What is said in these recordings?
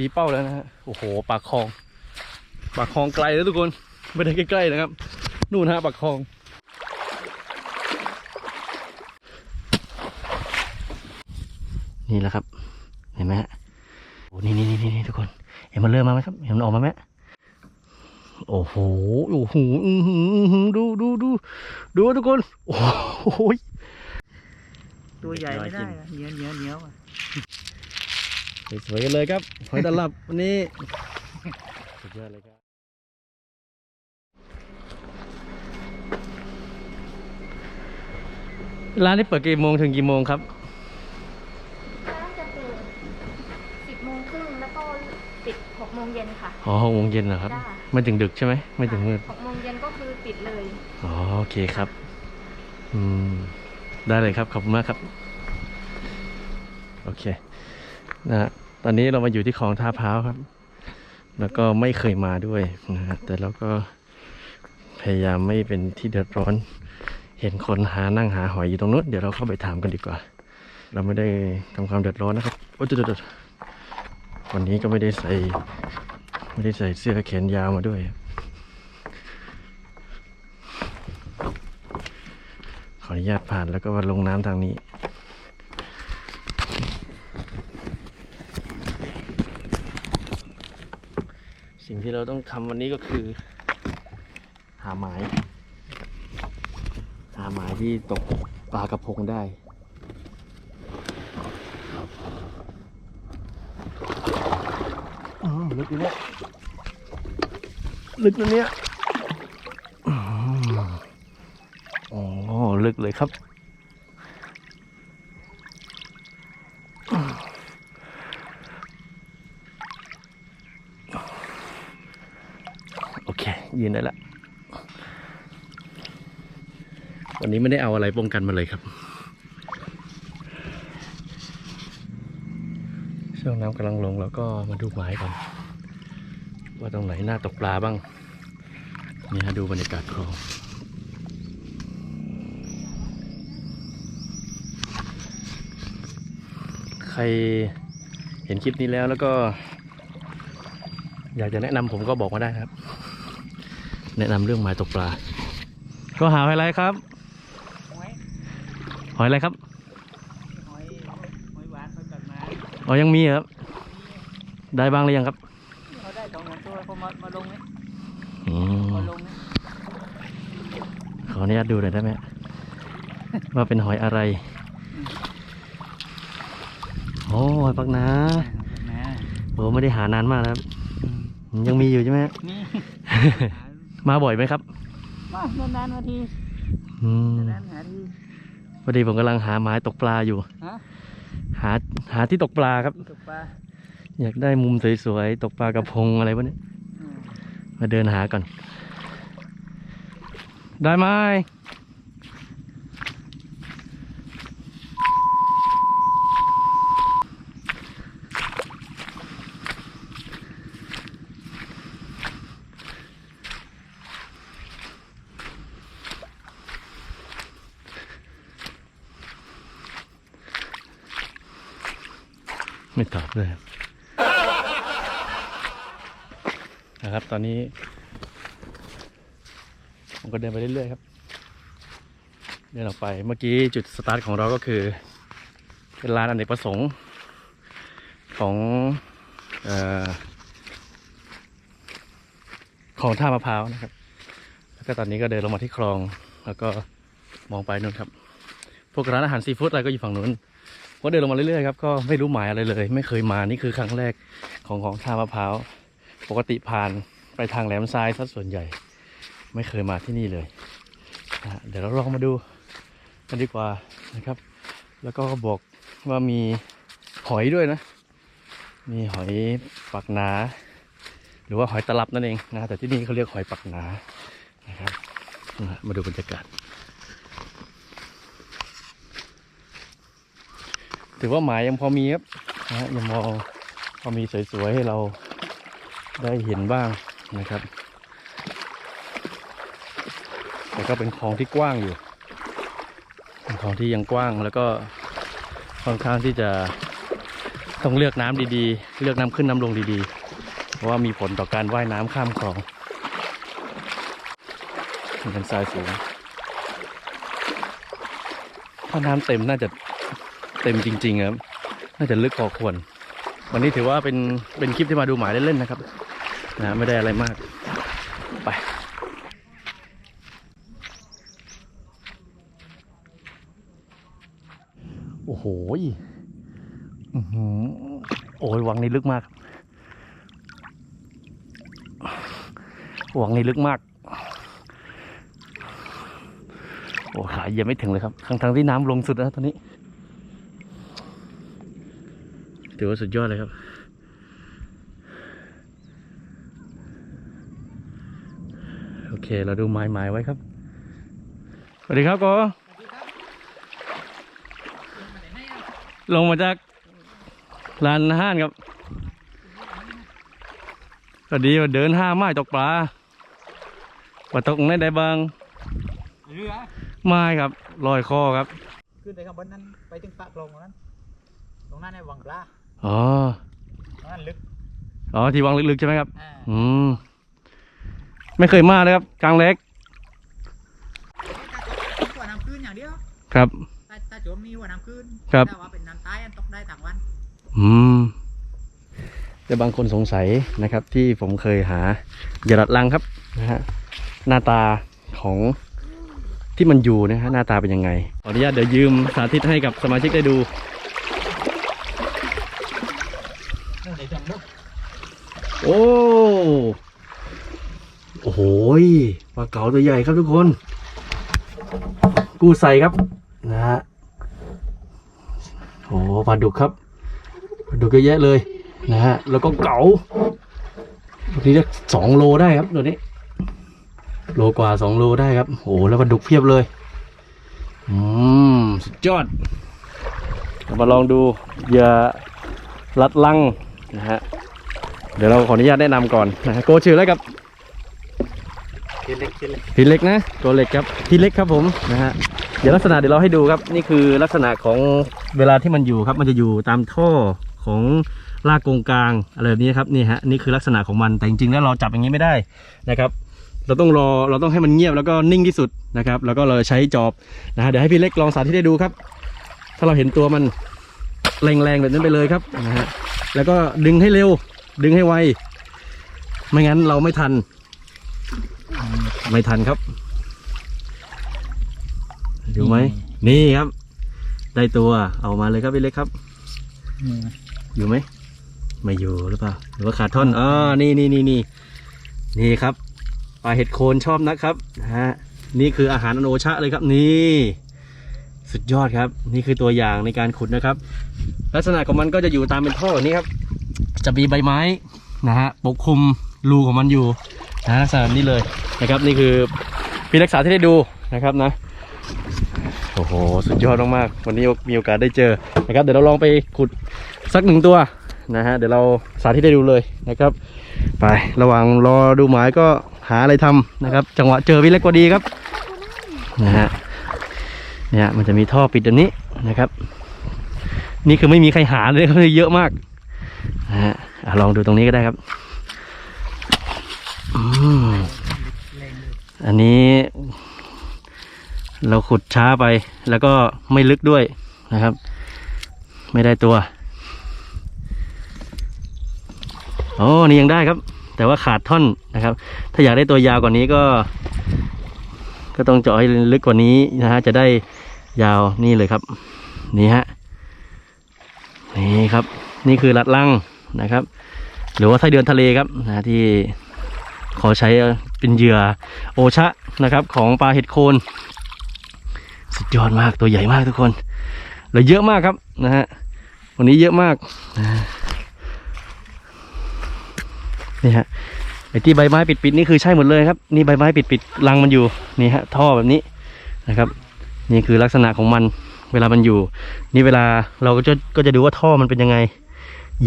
ชี้เป้าแล้วนะฮะโอ้โหปากคลอง ปากคลองไกลแล้วทุกคนไม่ได้ใกล้ๆนะครับ นู่นฮะปากคลอง นี่แหละครับ เห็นไหมฮะโอ้นี่นี่นี่นี่ทุกคน เห็นมันเริ่มมาไหมครับ เห็นมันออกมาไหมโอ้โหโอ้โหดูดูดูดูทุกคน โอ้โหตัวใหญ่ไม่ได้เหนียวเหนียวเหนียว สวยๆกันเลยครับหอยตลับวันนี้สุดยอดเลยครับร้านนี้เปิดกี่โมงถึงกี่โมงครับร้านจะเปิดสิบโมงครึ่งแล้วก็ปิดหกโมงเย็นค่ะ อ๋อหกโมงเย็นเหรอครับ จ้าไม่ถึงดึกใช่ไหม ไม่ถึงมืด หกโมงเย็นก็คือปิดเลย อ๋อโอเคครับ อืม ได้เลยครับ ขอบคุณมากครับ โอเค นะตอนนี้เรามาอยู่ที่คลองท่าพร้าวครับ แล้วก็ไม่เคยมาด้วยนะฮะแต่เราก็พยายามไม่เป็นที่เดือดร้อน เห็นคนหานั่งหาหอยอยู่ตรงนู้นเดี๋ยวเราเข้าไปถามกันดีกว่า เราไม่ได้ทำความเดือดร้อนนะครับโอ้จุดๆวันนี้ก็ไม่ได้ใส่ไม่ได้ใส่เสื้อแขนยาวมาด้วย ขออนุญาตผ่านแล้วก็มาลงน้ำทางนี้ งที่เราต้องทำวันนี้ก็คือ หาหมาย หาหมายที่ตกปลากระพงได้ลึกเนี่ยลึกนะเนี่ยอ๋อ ลึกเลยครับ โอเค ยืน ได้ละ วันนี้ไม่ได้เอาอะไรป้องกันมาเลยครับ ช่วงน้ำกำลังลงแล้วก็มาดูหมายก่อน ว่าตรงไหนน่าตกปลาบ้าง นี่ฮะดูบรรยากาศคลองใครเห็นคลิปนี้แล้วแล้วก็ อยากจะแนะนำผมก็บอกมาได้ครับ แนะนำเรื่องหมายตกปลา ก็หาหอยอะไรครับ หอยหอยอะไรครับ หอยหอยหวานเขาจัดมาอ๋อยังมีเหรอครับ ได้บ้างหรือยังครับเขาได้สองสามตัวเขามามาลงนี่อืมมาลงนี่ขออนุญาตดูหน่อยได้ไหมว่าเป็นหอยอะไรโอ้หอยปักนานะโอ้ไม่ได้หานานมากแล้วครับ ยังมีอยู่ใช่ไหมฮะ นี่ มาบ่อยไหมครับมานานๆมาทีอืมนานๆหาทีพอดีผมกำลังหาไม้ตกปลาอยู่ ฮะหาหาที่ตกปลาครับ ตกปลาอยากได้มุมสวยๆตกปลากระพงอะไรวะเนี่ยอืมมาเดินหาก่อน ได้ไหม ไม่ตอบเลยนะครับ ตอนนี้ผมก็เดินไปเรื่อยๆครับ เดินออกไปเมื่อกี้จุดสตาร์ทของเราก็คือ เป็นร้านอเนกประสงค์ของอของท่ามะพร้าวนะครับ แล้วก็ตอนนี้ก็เดินลงมาที่คลอง แล้วก็มองไปนู่นครับ พวกร้านอาหารซีฟู้ดอะไรก็อยู่ฝั่งนู้น ก็เดินลงมาเรื่อยๆครับก็ไม่รู้หมายอะไรเลย ไม่เคยมานี่คือครั้งแรกของของท่ามะพร้าวปกติผ่านไปทางแหลมทรายซะส่วนใหญ่ ไม่เคยมาที่นี่เลยนะเดี๋ยวเราลองมาดูกันดีกว่านะครับ แล้วก็บอกว่ามีหอยด้วยนะ มีหอยปักหนา หรือว่าหอยตลับนั่นเองนะแต่ที่นี่เขาเรียกหอยปักหนานะครับมาดูบรรยากาศ ถือว่าหมายยังพอมีครับนะฮะยังมองพอมีสวยๆให้เราได้เห็นบ้างนะครับ แต่ก็เป็นคลองที่กว้างอยู่เป็นคลองที่ยังกว้างแล้วก็ค่อนข้างที่จะต้องเลือกน้ำดีๆ เลือกน้ำขึ้นน้ำลงดีๆ เพราะว่ามีผลต่อการว่ายน้ำข้ามคลองเป็นทรายสูงถ้าน้ำเต็มน่าจะ เต็มจริง ๆ ครับ น่าจะลึกพอควร วันนี้ถือว่าเป็นเป็นคลิปที่มาดูหมายเล่นๆนะครับนะไม่ได้อะไรมาก ไปโอ้โหอื้อหือโอ้ยวังนี้ลึกมาก วังนี้ลึกมาก โอ้ขาเยียบไม่ถึงเลยครับ ทั้งทั้งที่น้ำลงสุดแล้วตอนนี้ ถือว่าสุดยอดเลยครับ โอเค เราดูไม้ไม้ไว้ครับ สวัสดีครับโกลงมาจากลานห้านครับสวัสดีมาเดินห้าไม้ตกปลาปลาตกได้ได้บ้างเรือไม้ครับลอยคอครับ ขึ้นไปข้างบนนั้นไปถึงปากลงตรงนั้นตรงนั้นในวังปลา อ๋อตรงนั้นลึกอ๋อที่วังลึกๆใช่ไหมครับ อ่าอืม ไม่เคยมาเลยครับกลางเล็กหัวน้ำขึ้นอย่างเดียวครับถ้าถ้าโจมมีหัวน้ำขึ้นครับ แต่ว่าเป็นน้ำใต้อันตกได้ต่างวันอืมแต่บางคนสงสัยนะครับ ที่ผมเคยหาหยาดัดลังครับนะฮะหน้าตาของที่มันอยู่นะฮะหน้าตาเป็นยังไงขออนุญาตเดี๋ยวยืมสาธิตให้กับสมาชิกได้ดูเดี๋ยวจำลูก โอ้ โอ้โหปลาเก๋าตัวใหญ่ครับทุกคน กูใส่ครับ นะฮะโอ้ปลาดุกครับปลาดุกเยอะแยะเลย นะฮะ แล้วก็เก๋าตัวนี้จะสองโลได้ครับตัวนี้ โลกว่าสองโลได้ครับ โอ้แล้วปลาดุกเพียบเลย อืม สุดยอด มาลองดูเหยื่อลัดลังนะฮะ เดี๋ยวเราขออนุญาตแนะนำก่อนนะฮะโกชื่ออะไรครับคิดเล็กคิดเล็กพี่เล็กนะตัวเล็กครับพี่เล็กครับผมนะฮะเดี๋ยวลักษณะเดี๋ยวเราให้ดูครับ นี่คือลักษณะของเวลาที่มันอยู่ครับ มันจะอยู่ตามท่อของลากกงกลางอะไรแบบนี้ครับนี่ฮะนี่คือลักษณะของมันแต่จริงๆแล้วเราจับอย่างนี้ไม่ได้นะครับเราต้องรอเราต้องให้มันเงียบแล้วก็นิ่งที่สุดนะครับ แล้วก็เราใช้จอบนะฮะเดี๋ยวให้พี่เล็กลองสาธิตให้ดูครับ ถ้าเราเห็นตัวมันแรงๆแบบนั้นไปเลยครับนะฮะแล้วก็ดึงให้เร็ว ดึงให้ไว ไม่งั้นเราไม่ทัน ไม่ทันครับ ดูไหม นี่ครับ ได้ตัวเอามาเลยครับพี่เล็กครับ อยู่ไหม ไม่อยู่หรือเปล่า หรือว่าขาดท่อนอ๋อนี่นี่นี่นี่นี่ครับ ปลาเห็ดโคนชอบนะครับฮะ นี่คืออาหารอโอชะเลยครับ นี่สุดยอดครับ นี่คือตัวอย่างในการขุดนะครับ ลักษณะของมันก็จะอยู่ตามเป็นท่อแบบนี้ครับ จะมีใบไม้นะฮะปกคลุมรูของมันอยู่นะลักษณะนี้เลยนะครับนี่คือพี่รักษาที่ได้ดูนะครับนะโอ้โหสุดยอดมากๆวันนี้มีโอกาสได้เจอนะครับเดี๋ยวเราลองไปขุดสักหนึ่งตัวนะฮะเดี๋ยวเราสาธิตให้ดูเลยนะครับ ไประหว่างรอดูหมายก็หาอะไรทำนะครับ จังหวะเจอพี่เล็กพอดีครับนะฮะเนี่ยมันจะมีท่อปิดอันนี้นะครับ นี่คือไม่มีใครหาเลยเขาเลยเยอะมาก นะฮะลองดูตรงนี้ก็ได้ครับอันนี้เราขุดช้าไปแล้วก็ไม่ลึกด้วยนะครับ ไม่ได้ตัวโอ้นี่ยังได้ครับ แต่ว่าขาดท่อนนะครับ ถ้าอยากได้ตัวยาวกว่านี้ก็ ก็ต้องเจาะให้ลึกกว่านี้นะฮะจะได้ยาวนี่เลยครับ นี่ฮะนี่ครับ นี่คือลัดลังนะครับ หรือว่าไส้เดือนทะเลครับนะที่ขอใช้เป็นเหยื่อโอชะนะครับ ของปลาเห็ดโคนสุดยอดมากตัวใหญ่มากทุกคนแล้วเยอะมากครับนะฮะวันนี้เยอะมากนี่ฮะไอ้ที่ใบไม้ปิดๆนี่คือใช่หมดเลยครับ นี่ใบไม้ปิดๆรังมันอยู่นี่ฮะท่อแบบนี้นะครับ นี่คือลักษณะของมันเวลามันอยู่ นี่เวลาเราก็จะก็จะดูว่าท่อมันเป็นยังไง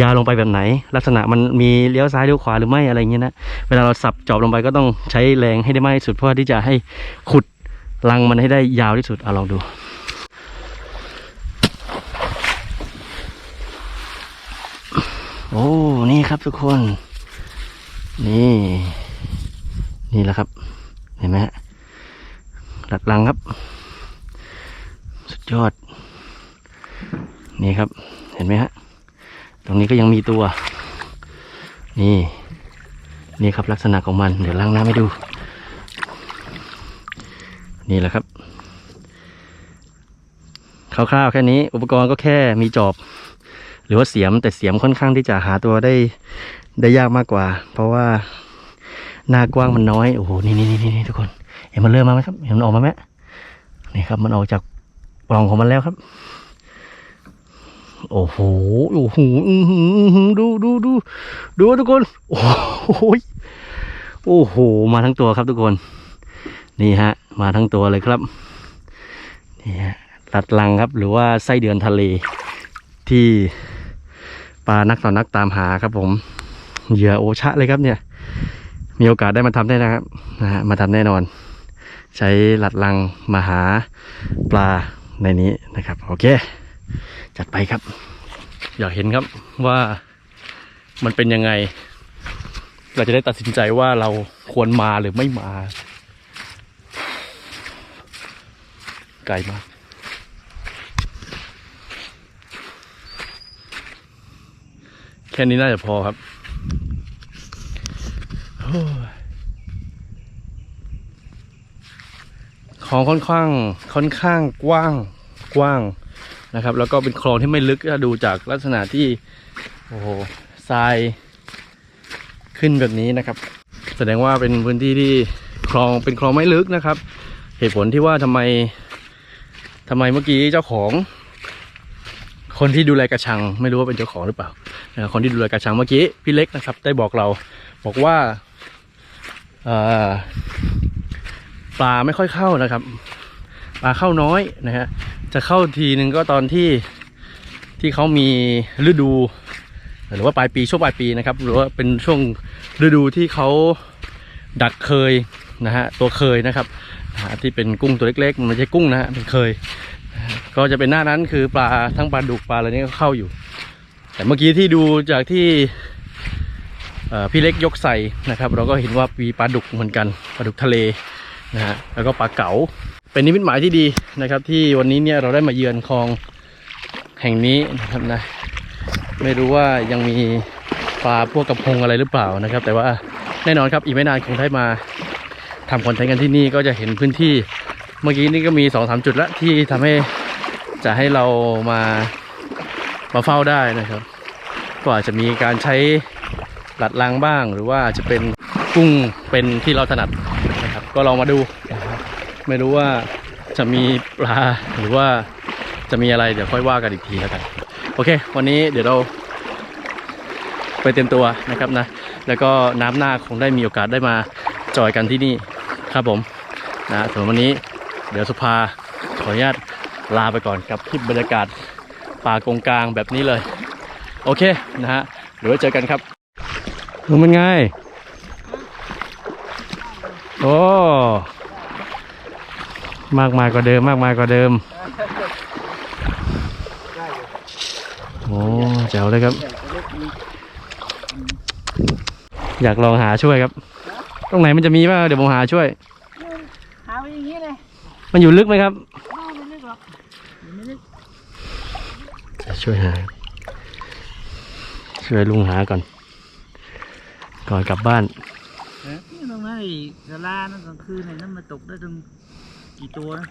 ยาลงไปแบบไหน ลักษณะมันมีเลี้ยวซ้ายเลี้ยวขวาหรือไม่อะไรเงี้ยนะเวลาเราสับจอบลงไปก็ต้องใช้แรงให้ได้มากที่สุดเพื่อที่จะให้ขุดรังมันให้ได้ยาวที่สุดเอาลองดูโอ้นี่ครับทุกคน นี่ นี่แหละครับ เห็นไหมฮะหลักลังครับ สุดยอด นี่ครับ เห็นไหมฮะ ตรงนี้ก็ยังมีตัว นี่ นี่ครับลักษณะของมัน เดี๋ยวล้างน้ำให้ดู นี่แหละครับคร่าวๆแค่นี้ อุปกรณ์ก็แค่มีจอบ หรือว่าเสียมแต่เสียมค่อนข้างที่จะหาตัวได้ได้ยากมากกว่า เพราะว่าหน้ากว้างมันน้อย โอ้โห นี่นี่นี่นี่ทุกคน เห็นมันเริ่มมาไหมครับ เห็นมันออกมาไหมนี่ครับ มันออกจากปล่องของมันแล้วครับ โอ้โห โอ้โหอืดูดูดูดูทุกคน โอ้โหโอ้โห มาทั้งตัวครับทุกคน นี่ฮะ มาทั้งตัวเลยครับ นี่ฮะลัดลังครับ หรือว่าไส้เดือนทะเล ที่ปลานักต่อนักตามหาครับผม เหยื่อโอชะเลยครับเนี่ย มีโอกาสได้มาทำได้นะครับ นะฮะ มาทำแน่นอน ใช้หลัดลังมาหาปลาในนี้นะครับ โอเค จัดไปครับ อยากเห็นครับว่ามันเป็นยังไง เราจะได้ตัดสินใจว่าเราควรมาหรือไม่มา ไกลมากแค่นี้น่าจะพอครับโอ้ยคลองค่อนข้างค่อนข้างกว้างกว้าง นะครับ แล้วก็เป็นคลองที่ไม่ลึกถ้าดูจากลักษณะที่โอ้โหทรายขึ้นแบบนี้นะครับ แสดงว่าเป็นพื้นที่ที่คลองเป็นคลองไม่ลึกนะครับ เหตุผลที่ว่าทำไมทำไมเมื่อกี้เจ้าของ คนที่ดูแลกระชัง ไม่รู้ว่าเป็นเจ้าของหรือเปล่านะคนที่ดูแลกระชังเมื่อกี้พี่เล็กนะครับ ได้บอกเราบอกว่าปลาไม่ค่อยเข้านะครับ ปลาเข้าน้อยนะฮะ จะเข้าทีนึงก็ตอนที่ที่เขามีฤดู หรือว่าปลายปีช่วงปลายปีนะครับ หรือว่าเป็นช่วงฤดูที่เขาดักเคยนะฮะตัวเคยนะครับที่เป็นกุ้งตัวเล็กๆมันไม่ใช่กุ้งนะฮะเป็นเคย ก็จะเป็นหน้านั้นคือปลาทั้งปลาดุกปลาอะไรนี่ก็เข้าอยู่ แต่เมื่อกี้ที่ดูจากที่พี่เล็กยกใส่นะครับ เราก็เห็นว่ามีปลาดุกเหมือนกันปลาดุกทะเลนะฮะแล้วก็ปลาเก๋า เป็นนิมิตหมายที่ดีนะครับ ที่วันนี้เนี่ยเราได้มาเยือนคลองแห่งนี้นะครับนะ ไม่รู้ว่ายังมีปลาพวกกระพงอะไรหรือเปล่านะครับ แต่ว่าแน่นอนครับอีกไม่นานคงได้มาทำคอนเทนต์กันที่นี่ก็จะเห็นพื้นที่เมื่อกี้นี่ก็มีสองสามจุดละที่ทำให้จะให้เรามามาเฝ้าได้นะครับ ก็อาจจะมีการใช้หลัดลังบ้าง หรือว่าจะเป็นกุ้งเป็นที่เราถนัดนะครับ ก็ลองมาดูนะ ไม่รู้ว่าจะมีปลาหรือว่าจะมีอะไรเดี๋ยวค่อยว่ากันอีกทีแล้วกันโอเค วันนี้เดี๋ยวเราไปเตรียมตัวนะครับนะ แล้วก็น้ำหน้าคงได้มีโอกาสได้มาจอยกันที่นี่ครับผมนะส่วนวันนี้เดี๋ยวสุภาขออนุญาตลาไปก่อนกับคลิปบรรยากาศป่ากงกลางแบบนี้เลย โอเคนะฮะเดี๋ยวไว้เจอกันครับดูมันไงโอ้ มากมายกว่าเดิมมากมายกว่าเดิมโอ้แจ๋วเลยครับ อยากลองหาช่วยครับ ตรงไหนมันจะมีบ้างเดี๋ยวผมหาช่วย หาไปอย่างนี้เลย มันอยู่ลึกไหมครับเข้าไม่ลึกหรอกอยู่ไม่ลึกจะช่วยหา ช่วยลุงหาก่อน ก่อนกลับบ้านนี่ตรงนั้นไอ้กะลานั่นกลางคืนไอ้นั่นมาตกได้ถึง กี่ตัวนะ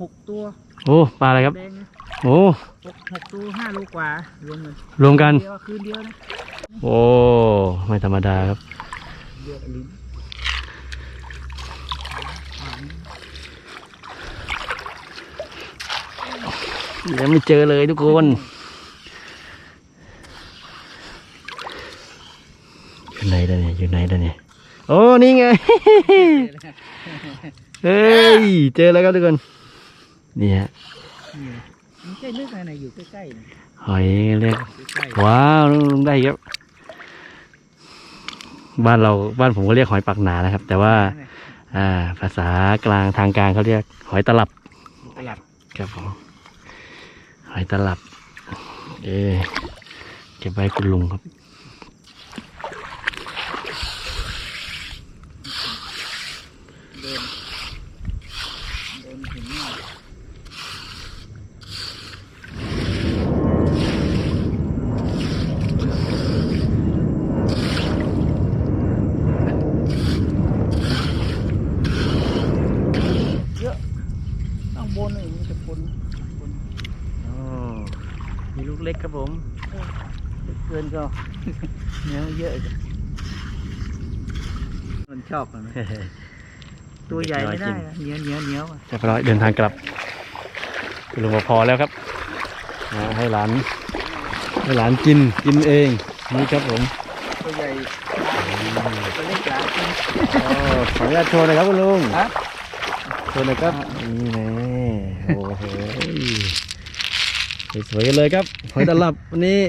หกตัวโอ้ปลาอะไรครับแดงนะโอ้หกหกตัวห้าโลกว่ารวมเลยรวมกัน เดียวคืนเดียวนะโอ้ไม่ธรรมดาครับ เดียวลิ้นยังไม่เจอเลยทุกคน อยู่ไหนล่ะเนี่ยอยู่ไหนล่ะเนี่ยโอ้ นี่ไง เเฮ้ย เจอแล้วครับทุกคน นี่ฮะไม่ใช่นึกอะไรอยู่ใกล้ๆหอยเรียกว้าวลุงได้ครับ บ้านเราบ้านผมก็เรียกหอยปากหนานะครับ แต่ว่า อ่า ภาษากลางทางการเขาเรียก หอยตลับตลับครับผมหอยตลับ เอเก็บไว้คุณลุงครับเดิน เนื้อเยอะจังมันชอบมันตัวใหญ่ไม่ได้อะเหนียวเหนียวเหนียวอะเรียบร้อยเดินทางกลับคุณลุงบอกพอแล้วครับอ่าให้หลานให้หลานกินกินเองนี่ครับผมตัวใหญ่ตัวเล็กหลานกินอ๋อขออนุญาตโชว์หน่อยครับคุณลุงฮะโชว์หน่อยครับนี่แน่โอ้โหสวยๆกันเลยครับหอยตลับวันนี้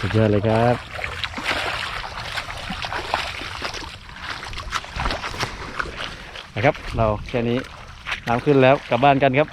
สุดยอดเลยครับ นะครับ เราแค่นี้น้ำขึ้นแล้วกลับบ้านกันครับ